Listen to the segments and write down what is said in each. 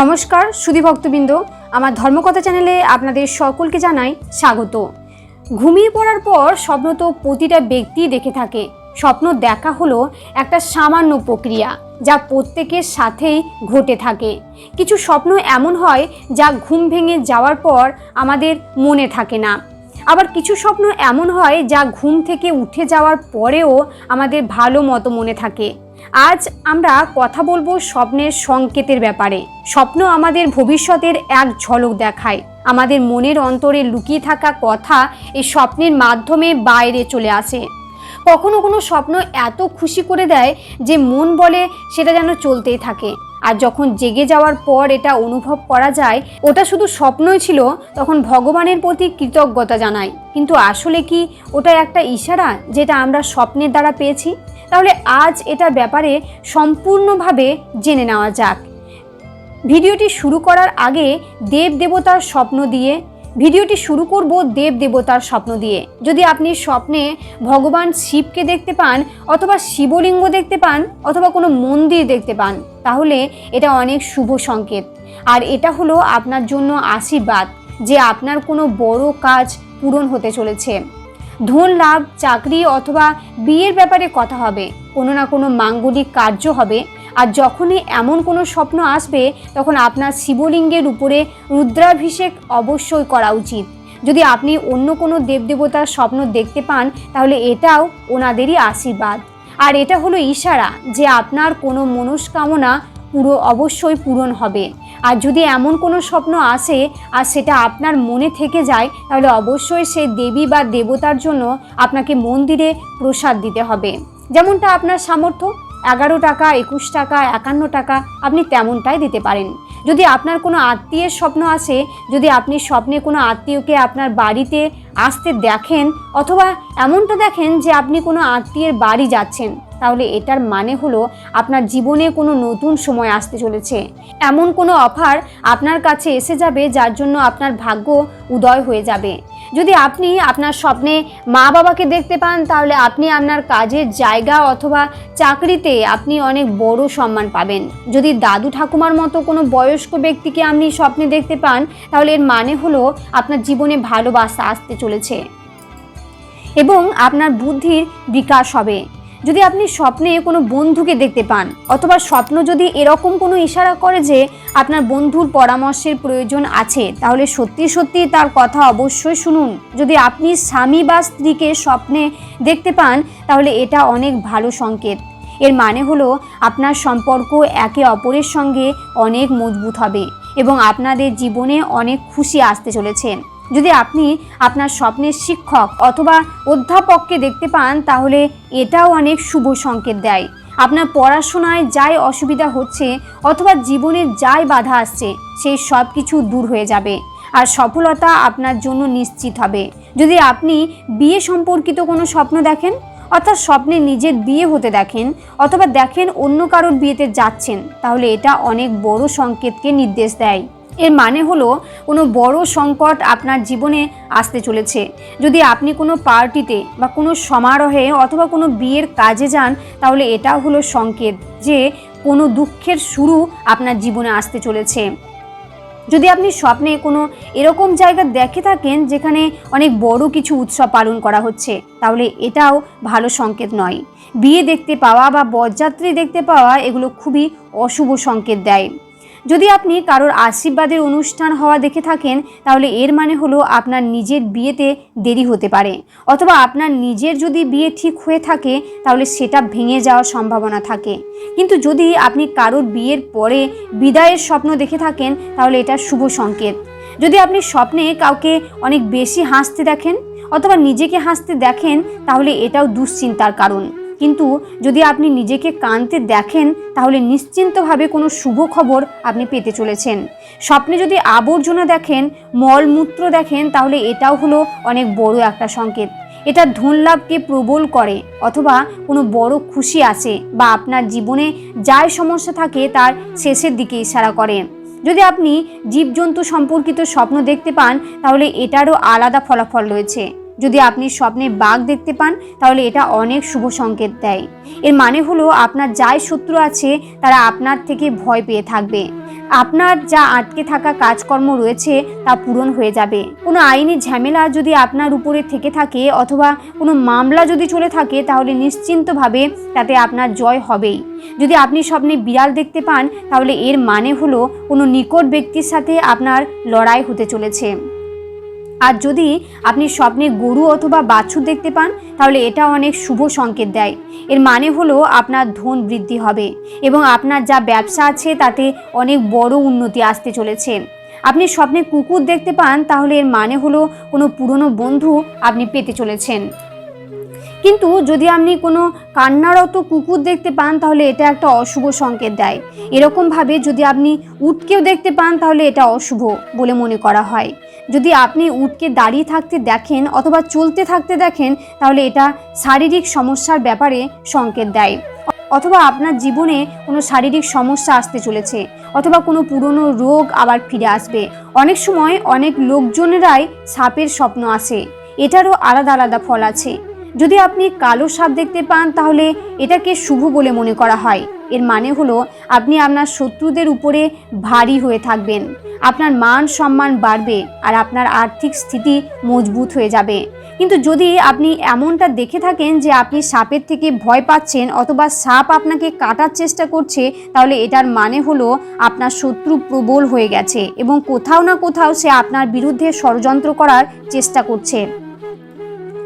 নমস্কার, সুধী ভক্তবৃন্দ। আমার ধর্মকথা চ্যানেলে আপনাদের সকলকে জানাই স্বাগত। ঘুমিয়ে পড়ার পর স্বপ্ন তো প্রতিটা ব্যক্তি দেখে থাকে। স্বপ্ন দেখা হলো একটা সামান্য প্রক্রিয়া যা প্রত্যেকের সাথেই ঘটে থাকে। কিছু স্বপ্ন এমন হয় যা ঘুম ভেঙে যাওয়ার পর আমাদের মনে থাকে না। আবার কিছু স্বপ্ন এমন হয় যা ঘুম থেকে উঠে যাওয়ার পরেও আমাদের ভালো মতো মনে থাকে। আজ আমরা কথা বলব স্বপ্নের সংকেতের ব্যাপারে। স্বপ্ন আমাদের ভবিষ্যতের এক ঝলক দেখায়। আমাদের মনের অন্তরে লুকিয়ে থাকা কথা এই স্বপ্নের মাধ্যমে বাইরে চলে আসে। কখনো কোনো স্বপ্ন এত খুশি করে দেয় যে মন বলে সেটা যেন চলতেই থাকে। আর যখন জেগে যাওয়ার পর এটা অনুভব করা যায়, ওটা শুধু স্বপ্নই ছিল, তখন ভগবানের প্রতি কৃতজ্ঞতা জানাই। কিন্তু আসলে কি ওটা একটা ইশারা যেটা আমরা স্বপ্নের দ্বারা পেয়েছি? তাহলে আজ এটা ব্যাপারে সম্পূর্ণভাবে জেনে নেওয়া যাক। ভিডিওটি শুরু করার আগে দেব দেবতার স্বপ্ন দিয়ে ভিডিওটি শুরু করব দেব দেবতার স্বপ্ন দিয়ে। যদি আপনি স্বপ্নে ভগবান শিবকে দেখতে পান অথবা শিবলিঙ্গ দেখতে পান অথবা কোনো মন্দির দেখতে পান, তাহলে এটা অনেক শুভ সংকেত। আর এটা হলো আপনার জন্য আশীর্বাদ, যে আপনার কোনো বড় কাজ পূরণ হতে চলেছে। ধন লাভ, চাকরি অথবা বিয়ের ব্যাপারে কথা হবে, কোনো না কোনো মাঙ্গলিক কার্য হবে আর যখনই এমন কোনো স্বপ্ন আসবে, তখন আপনার শিবলিঙ্গের উপরে রুদ্রাভিষেক অবশ্যই করা উচিত। যদি আপনি অন্য কোনো দেবদেবতার স্বপ্ন দেখতে পান, তাহলে এটাও ওনাদেরই আশীর্বাদ। আর এটা হলো ইশারা যে আপনার কোনো মনস্কামনা পুরো অবশ্যই পূরণ হবে। আর যদি এমন কোনো স্বপ্ন আসে আর সেটা আপনার মনে থেকে যায়, তাহলে অবশ্যই সেই দেবী বা দেবতার জন্য আপনাকে মন্দিরে প্রসাদ দিতে হবে। যেমনটা আপনার সামর্থ্য এগারো টাকা, একুশ টাকা, একান্ন টাকা, আপনি তেমনটাই দিতে পারেন। যদি আপনার কোনো আত্মীয়ের স্বপ্ন আছে, যদি আপনি স্বপ্নে কোনো আত্মীয়কে আপনার বাড়িতে আসতে দেখেন, অথবা এমনটা দেখেন যে আপনি কোনো আত্মীয়ের বাড়ি যাচ্ছেন তাহলে এটার মানে হলো আপনার জীবনে কোনো নতুন সময় আসতে চলেছে। এমন কোনো অফার আপনার কাছে এসে যাবে যার জন্য আপনার ভাগ্য উদয় হয়ে যাবে। যদি আপনি আপনার স্বপ্নে মা বাবাকে দেখতে পান, তাহলে আপনি আপনার কাজের জায়গা অথবা চাকরিতে আপনি অনেক বড় সম্মান পাবেন। যদি দাদু ঠাকুমার মতো কোনো বয়স্ক ব্যক্তিকে আপনি স্বপ্নে দেখতে পান, তাহলে এর মানে হলো আপনার জীবনে ভালোবাসা আসতে চলেছে। এবং আপনার বুদ্ধির বিকাশ হবে। যদি আপনি স্বপ্নে কোনো বন্ধুকে দেখতে পান, অথবা স্বপ্ন যদি এরকম কোনো ইশারা করে যে আপনার বন্ধুর পরামর্শের প্রয়োজন আছে, তাহলে সত্যি সত্যি তার কথা অবশ্যই শুনুন। যদি আপনি স্বামী বা স্ত্রীকে স্বপ্নে দেখতে পান, তাহলে এটা অনেক ভালো সংকেত। এর মানে হলো, আপনার সম্পর্ক একে অপরের সঙ্গে অনেক মজবুত হবে এবং আপনাদের জীবনে অনেক খুশি আসতে চলেছে। যদি আপনি আপনার স্বপ্নের শিক্ষক অথবা অধ্যাপককে দেখতে পান, তাহলে এটাও অনেক শুভ সংকেত দেয়। আপনার পড়াশোনায় যাই অসুবিধা হচ্ছে অথবা জীবনে যাই বাধা আসছে সেই সব কিছু দূর হয়ে যাবে আর সফলতা আপনার জন্য নিশ্চিত হবে। যদি আপনি বিয়ে সম্পর্কিত কোনো স্বপ্ন দেখেন, অর্থাৎ স্বপ্নে নিজের বিয়ে হতে দেখেন, অথবা দেখেন অন্য কারোর বিয়েতে যাচ্ছেন, তাহলে এটা অনেক বড় সংকেতকে নির্দেশ দেয়। এর মানে হলো কোনো বড় সংকট আপনার জীবনে আসতে চলেছে। যদি আপনি কোনো পার্টিতে বা কোনো সমারোহে অথবা কোনো বিয়ের কাজে যান, তাহলে এটা হলো সংকেত যে কোনো দুঃখের শুরু আপনার জীবনে আসতে চলেছে। যদি আপনি স্বপ্নে কোনো এরকম জায়গা দেখে থাকেন যেখানে অনেক বড় কিছু উৎসব পালন করা হচ্ছে, তাহলে এটাও ভালো সংকেত নয়। বিয়ে দেখতে পাওয়া বা বরযাত্রী দেখতে পাওয়া এগুলো খুবই অশুভ সংকেত দেয়। যদি আপনি কারোর আশীর্বাদের অনুষ্ঠান হওয়া দেখে থাকেন, তাহলে এর মানে হলো আপনার নিজের বিয়েতে দেরি হতে পারে। অথবা আপনার নিজের যদি বিয়ে ঠিক হয়ে থাকে, তাহলে সেটা ভেঙে যাওয়ার সম্ভাবনা থাকে। কিন্তু যদি আপনি কারোর বিয়ের পরে বিদায়ের স্বপ্ন দেখে থাকেন, তাহলে এটা শুভ সংকেত। যদি আপনি স্বপ্নে কাউকে অনেক বেশি হাসতে দেখেন, অথবা নিজেকে হাসতে দেখেন, তাহলে এটাও দুশ্চিন্তার কারণ। কিন্তু যদি আপনি নিজেকে কানতে দেখেন, তাহলে নিশ্চিন্তভাবে কোনো শুভ খবর আপনি পেতে চলেছেন। স্বপ্নে যদি আবর্জনা দেখেন, মলমূত্র দেখেন, তাহলে এটাও হলো অনেক বড় একটা সংকেত। এটা ধন লাভকে প্রবল করে, অথবা কোনো বড় খুশি আছে বা আপনার জীবনে যাই সমস্যা থাকে, তার শেষের দিকে ইশারা করে। যদি আপনি জীবজন্তু সম্পর্কিত স্বপ্ন দেখতে পান, তাহলে এটারও আলাদা ফলাফল রয়েছে। যদি আপনি স্বপ্নে বাঘ দেখতে পান, তাহলে এটা অনেক শুভ সংকেত দেয়। এর মানে হলো আপনার যাই শত্রু আছে, তারা আপনার থেকে ভয় পেয়ে থাকবে। আপনার যা আটকে থাকা কাজকর্ম রয়েছে, তা পূরণ হয়ে যাবে। কোনো আইনি ঝামেলা যদি আপনার উপরে থেকে থাকে, অথবা কোনো মামলা যদি চলে থাকে, তাহলে নিশ্চিন্তভাবে তাতে আপনার জয় হবেই। যদি আপনি স্বপ্নে বিড়াল দেখতে পান, তাহলে এর মানে হলো কোনো নিকট ব্যক্তির সাথে আপনার লড়াই হতে চলেছে। আর যদি আপনি স্বপ্নে গরু অথবা বাছুর দেখতে পান, তাহলে এটা অনেক শুভ সংকেত দেয়। এর মানে হলো আপনার ধন বৃদ্ধি হবে এবং আপনার যা ব্যবসা আছে, তাতে অনেক বড় উন্নতি আসতে চলেছে। আপনি স্বপ্নে কুকুর দেখতে পান, তাহলে এর মানে হলো কোনো পুরনো বন্ধু আপনি পেতে চলেছেন। কিন্তু যদি আপনি কোনো কান্নারত কুকুর দেখতে পান, তাহলে এটা একটা অশুভ সংকেত দেয়। এরকমভাবে যদি আপনি উটকেও দেখতে পান, তাহলে এটা অশুভ বলে মনে করা হয়। যদি আপনি উটকে দাঁড়িয়ে থাকতে দেখেন অথবা চলতে থাকতে দেখেন, তাহলে এটা শারীরিক সমস্যার ব্যাপারে সংকেত দেয়। অথবা আপনার জীবনে কোনো শারীরিক সমস্যা আসতে চলেছে, অথবা কোনো পুরনো রোগ আবার ফিরে আসবে। অনেক সময় অনেক লোকজনেরাই সাপের স্বপ্ন আসে এটারও আলাদা আলাদা ফল আছে। যদি আপনি কালো সাপ দেখতে পান, তাহলে এটাকে শুভ বলে মনে করা হয়। এর মানে হলো আপনি আপনার শত্রুদের উপরে ভারী হয়ে থাকবেন। আপনার মান সম্মান বাড়বে আর আপনার আর্থিক স্থিতি মজবুত হয়ে যাবে। কিন্তু যদি আপনি এমনটা দেখে থাকেন যে আপনি সাপের থেকে ভয় পাচ্ছেন অথবা সাপ আপনাকে কাটার চেষ্টা করছে, তাহলে এটার মানে হলো আপনার শত্রু প্রবল হয়ে গেছে এবং কোথাও না কোথাও সে আপনার বিরুদ্ধে ষড়যন্ত্র করার চেষ্টা করছে।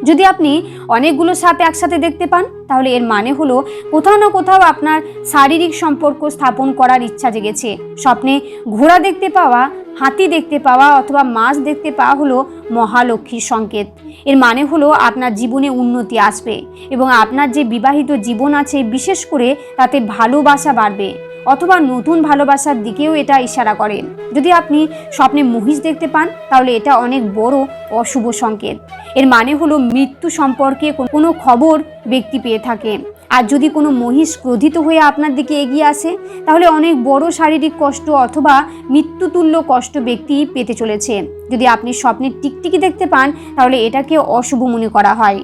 যদি আপনি অনেকগুলো সাপ একসাথে দেখতে পান, তাহলে এর মানে হলো কোথাও না কোথাও আপনার শারীরিক সম্পর্ক স্থাপন করার ইচ্ছা জেগেছে। স্বপ্নে ঘোড়া দেখতে পাওয়া, হাতি দেখতে পাওয়া অথবা মাছ দেখতে পাওয়া হলো মহালক্ষ্মীর সংকেত। এর মানে হলো আপনার জীবনে উন্নতি আসবে এবং আপনার যে বিবাহিত জীবন আছে, বিশেষ করে তাতে ভালোবাসা বাড়বে। অথবা নতুন ভালোবাসার দিকেও এটা ইশারা করে যদি আপনি স্বপ্নে মহিষ দেখতে পান, তাহলে এটা অনেক বড় অশুভ সংকেত। এর মানে হলো মৃত্যু সম্পর্কে কোনো খবর ব্যক্তি পেয়ে থাকে আর যদি কোনো মহিষ ক্রোধিত হয়ে আপনার দিকে এগিয়ে আসে, তাহলে অনেক বড় শারীরিক কষ্ট অথবা মৃত্যুতুল্য কষ্ট ব্যক্তি পেতে চলেছে। যদি আপনি স্বপ্নের টিকটিকি দেখতে পান, তাহলে এটাকে অশুভ মনে করা হয়।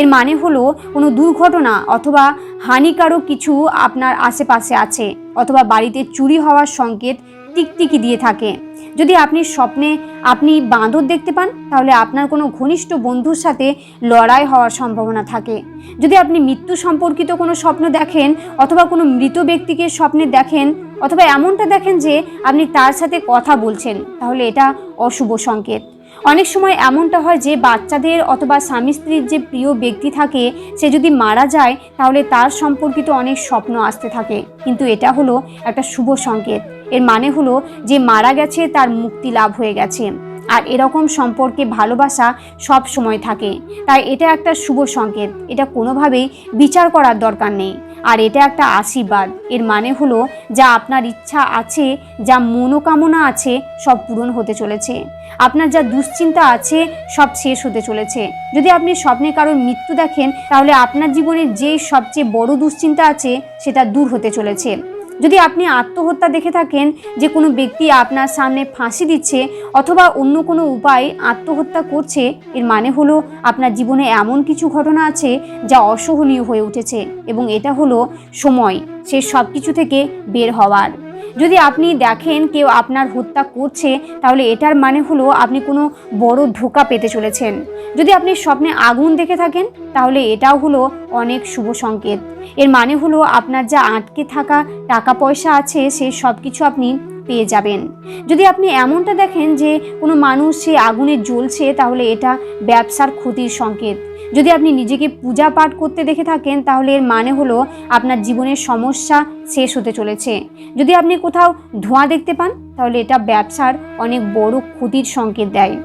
এর মানে হলো কোনো দুর্ঘটনা অথবা হানিকারক কিছু আপনার আশেপাশে আছে, অথবা বাড়িতে চুরি হওয়ার সংকেত টিকটিকি দিয়ে থাকে। যদি আপনি স্বপ্নে আপনি বাঁদর দেখতে পান, তাহলে আপনার কোনো ঘনিষ্ঠ বন্ধুর সাথে লড়াই হওয়ার সম্ভাবনা থাকে। যদি আপনি মৃত্যু সম্পর্কিত কোনো স্বপ্ন দেখেন অথবা কোনো মৃত ব্যক্তিকে স্বপ্নে দেখেন অথবা এমনটা দেখেন যে আপনি তার সাথে কথা বলছেন, তাহলে এটা অশুভ সংকেত। অনেক সময় এমনটা হয় যে বাচ্চাদের অথবা স্বামী স্ত্রীর যে প্রিয় ব্যক্তি থাকে, সে যদি মারা যায়, তাহলে তার সম্পর্কিত অনেক স্বপ্ন আসতে থাকে। কিন্তু এটা হলো একটা শুভ সংকেত। এর মানে হলো যে মারা গেছে, তার মুক্তি লাভ হয়ে গেছে। আর এরকম সম্পর্কে ভালোবাসা সব সময় থাকে। তাই এটা একটা শুভ সংকেত। এটা কোনোভাবেই বিচার করার দরকার নেই। আর এটা একটা আশীর্বাদ। এর মানে হলো, যা আপনার ইচ্ছা আছে, যা মনোকামনা আছে, সব পূরণ হতে চলেছে। আপনার যা দুশ্চিন্তা আছে, সব শেষ হতে চলেছে। যদি আপনি স্বপ্নে কারোর মৃত্যু দেখেন, তাহলে আপনার জীবনের যেই সবচেয়ে বড় দুশ্চিন্তা আছে, সেটা দূর হতে চলেছে। যদি আপনি আত্মহত্যা দেখে থাকেন যে কোনো ব্যক্তি আপনার সামনে ফাঁসি দিচ্ছে অথবা অন্য কোনো উপায় আত্মহত্যা করছে, এর মানে হলো আপনার জীবনে এমন কিছু ঘটনা আছে যা অসহনীয় হয়ে উঠেছে এবং এটা হলো সময়, সে সব কিছু থেকে বের হওয়ার। যদি আপনি দেখেন কেউ আপনার হত্যা করছে, তাহলে এটার মানে হলো আপনি কোনো বড় ধোকা পেতে চলেছেন। যদি আপনি স্বপ্নে আগুন দেখে থাকেন, তাহলে এটাও হলো অনেক শুভ সংকেত। এর মানে হলো আপনার যা আটকে থাকা টাকা পয়সা আছে, সে সব কিছু আপনি পেয়ে যাবেন। যদি আপনি এমনটা দেখেন যে কোনো মানুষ সে আগুনে জ্বলছে, তাহলে এটা ব্যবসার ক্ষতির সংকেত। যদি আপনি নিজেকে পূজা পাঠ করতে দেখে থাকেন, তাহলে এর মানে হলো আপনার জীবনের সমস্যা শেষ হতে চলেছে। যদি আপনি কোথাও ধোঁয়া দেখতে পান, তাহলে এটা ব্যবসার অনেক বড় ক্ষতির সংকেত দেয়।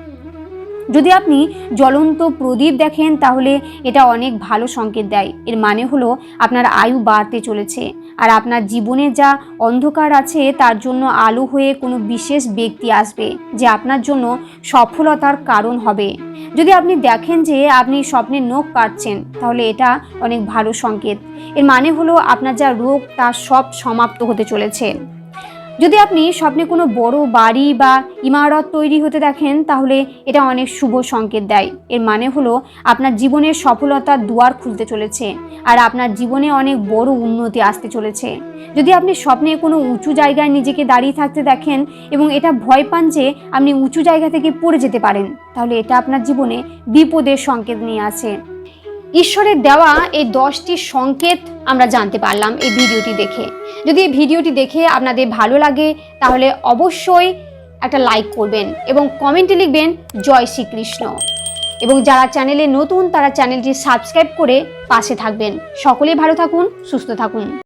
যদি আপনি জ্বলন্ত প্রদীপ দেখেন, তাহলে এটা অনেক ভালো সংকেত দেয়। এর মানে হলো আপনার আয়ু বাড়তে চলেছে। আর আপনার জীবনে যা অন্ধকার আছে, তার জন্য আলো হয়ে কোনো বিশেষ ব্যক্তি আসবে, যে আপনার জন্য সফলতার কারণ হবে। যদি আপনি দেখেন যে আপনি স্বপ্নের নখ কাটছেন, তাহলে এটা অনেক ভালো সংকেত। এর মানে হলো আপনার যা রোগ, তা সব সমাপ্ত হতে চলেছে। যদি আপনি স্বপ্নে কোনো বড় বাড়ি বা ইমারত তৈরি হতে দেখেন, তাহলে এটা অনেক শুভ সংকেত দেয়। এর মানে হলো আপনার জীবনের সফলতার দুয়ার খুলতে চলেছে আর আপনার জীবনে অনেক বড় উন্নতি আসতে চলেছে। যদি আপনি স্বপ্নে কোনো উঁচু জায়গায় নিজেকে দাঁড়িয়ে থাকতে দেখেন এবং এটা ভয় পান যে আপনি উঁচু জায়গা থেকে পড়ে যেতে পারেন, তাহলে এটা আপনার জীবনে বিপদের সংকেত নিয়ে আসে। ঈশ্বরের দেওয়া এই দশটি সংকেত আমরা জানতে পারলাম এই ভিডিওটি দেখে। যদি এই ভিডিওটি দেখে আপনাদের ভালো লাগে, তাহলে অবশ্যই একটা লাইক করবেন এবং কমেন্টে লিখবেন, জয় শ্রীকৃষ্ণ। এবং যারা চ্যানেলে নতুন, তারা চ্যানেলটি সাবস্ক্রাইব করে পাশে থাকবেন। সকলেই ভালো থাকুন, সুস্থ থাকুন।